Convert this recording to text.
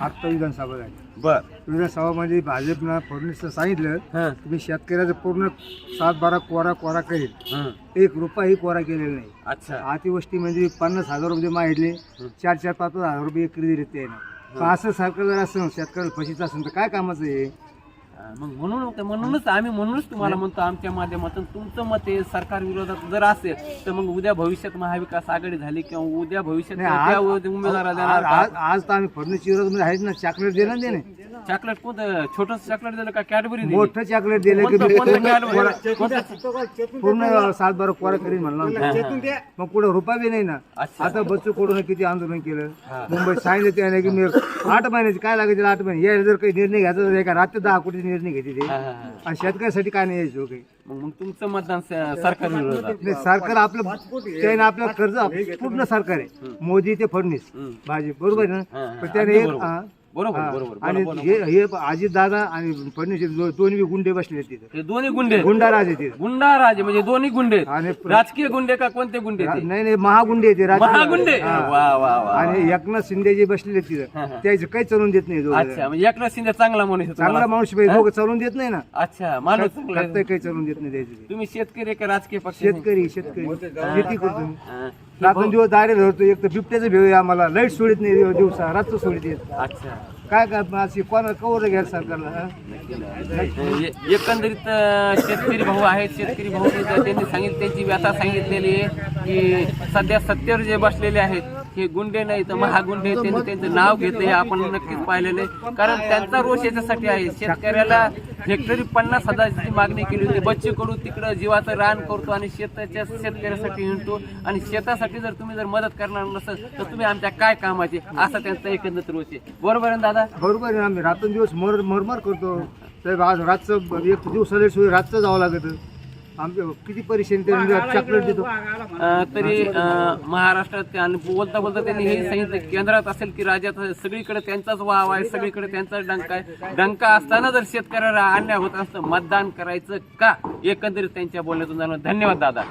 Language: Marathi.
आत्ता विधानसभा झाली. बर. विधानसभामध्ये भाजपनं फडणवीसनं सांगितलं हं, तुम्ही शेतकऱ्याचं पूर्ण सात बारा कोरा कोरा करेल. हं. एक रुपयाही कोरा केलेला नाही. अच्छा. अतिवृष्टी म्हणजे पन्नास हजार रुपये मागितले चार चार पाच पाच हजार रुपये एकरी दिले ते असं सरकार जर असं शेतकऱ्याला फशीचं असेल तर काय कामाचं आहे? हा, मग म्हणून म्हणूनच आम्ही म्हणूनच तुम्हाला म्हणतो आमच्या माध्यमातून तुमचं मत आहे सरकार विरोधात जर असेल तर मग उद्या भविष्यात महाविकास आघाडी झाली किंवा उद्या भविष्यात त्या देणार आज आज- आज तर आम्ही फडणवीस विरोधामध्ये आहेत ना चॉकलेट दिलं ना त्याने चॉकलेट कोणतं? छोटस चॉकलेट दिलं का कॅडबरी दिली? मोठं चॉकलेट दिलं की कोणतं- कोणतं पूर्ण कोणतं? सात बारा कोरा करीन म्हणला मग पुढे रुपया बी नाही ना. अच्छा. आता बच्चू कडून किती आंदोलन केलं. हा. मुंबईत सांगितलं त्याने की मी आठ महिन्याची काय लागायचं आठ महिने? यायला जर काही निर्णय घ्यायचा तर एका रात्री दहा कोटी निर्णय घेते ते. आणि शेतकऱ्यासाठी काय नाही यायचं हो काही मग मग तुमचं मतदान स- सरकार विरोधात नाही, सरकार आपलं त्याने आपलं कर्ज पूर्ण सरकार आहे मोदी ते फडणवीस. भाजप बरोबर आहे हा, ना हा. पण त्याने अगदी एक बरोबर. हा, बरोबर. बरोबर आणि बोला, बोला, हे हे अजित दादा आणि फडणवीस दो- दोन्ही गुंडे बसले तिथे हे दोन्ही गुंडे. गुंडा राज तिथे गुंडा राजे म्हणजे दोन्ही गुंडे. आणि राजकीय गुंडे का कोणते गुंडे ते नाही नाही महागुंडे ते राजकीय- महागुंडे हा. वा वा वा आणि एकनाथ शिंदे जे बसलेले हा, तिथं. त्याचं काही चलून देत नाही दोघं. अच्छा म्हणजे एकनाथ शिंदे चांगला माणूस आहे चांगला तुम्हाला. माणूस पाहिजे दोघं चलून देत नाही ना अच्छा माणूस चांगला आहे. काही चलून देत नाही ते. तुम्ही शेतकरी का राजकीय पक्ष शेतकरी शेतकरी शेती करतो. हा. रात्र दिवस दाडे धरतो एक तर बिबट्याचं भेव आहे आम्हाला. लाइट सोडित नाही दिव- दिवसा रात्र सोडित येत अच्छा. काय काय अशी कोणा कवर घ्या सरकारला? ए- एकंदरीत अं, शेतकरी भाऊ आहेत. शेतकरी भाऊ त्यांनी सांगितलं त्यांची व्यथा सांगितलेली आहे की सध्या सत्तेवर जे बसलेले आहेत हे गुंडे नाही तर महागुंडे त्यांनी त्यांचं नाव घेतलं हे आपण नक्कीच पाहिलेलं आहे. कारण त्यांचा रोष याच्यासाठी आहे. शेतकऱ्याला हेक्टरी पन्नास हजाराची मागणी केली होती. बच्चे कडू तिकडं जीवाचं रान करतो आणि शेताच्या शेतकऱ्यासाठी हिंडतो. आणि शेतासाठी जर तुम्ही जर मदत करणार नसेल तर तुम्ही आमच्या काय कामाचे? असा त्यांचा एकंदर रोष आहे. बरोबर आहे दादा? बरोबर आहे आम्ही रात्र दिवस मर मरमर करतो. साहेब आज रातचं एक दिवसाला रातचं जावं लागतं. आमच्या किती परेशानी ते चॉकलेट देतो. अं, तरी अं, महाराष्ट्रात आणि बोलता बोलता त्यांनी हे सांगितलं केंद्रात असेल की राज्यात असेल, सगळीकडे त्यांचाच वाव आहे सगळीकडे त्यांचाच डंका आहे. डंका असताना जर शेतकऱ्याला अन्याय होत असतं मतदान करायचं का? एकंदरीत त्यांच्या बोलण्यातून जाणवं धन्यवाद दादा.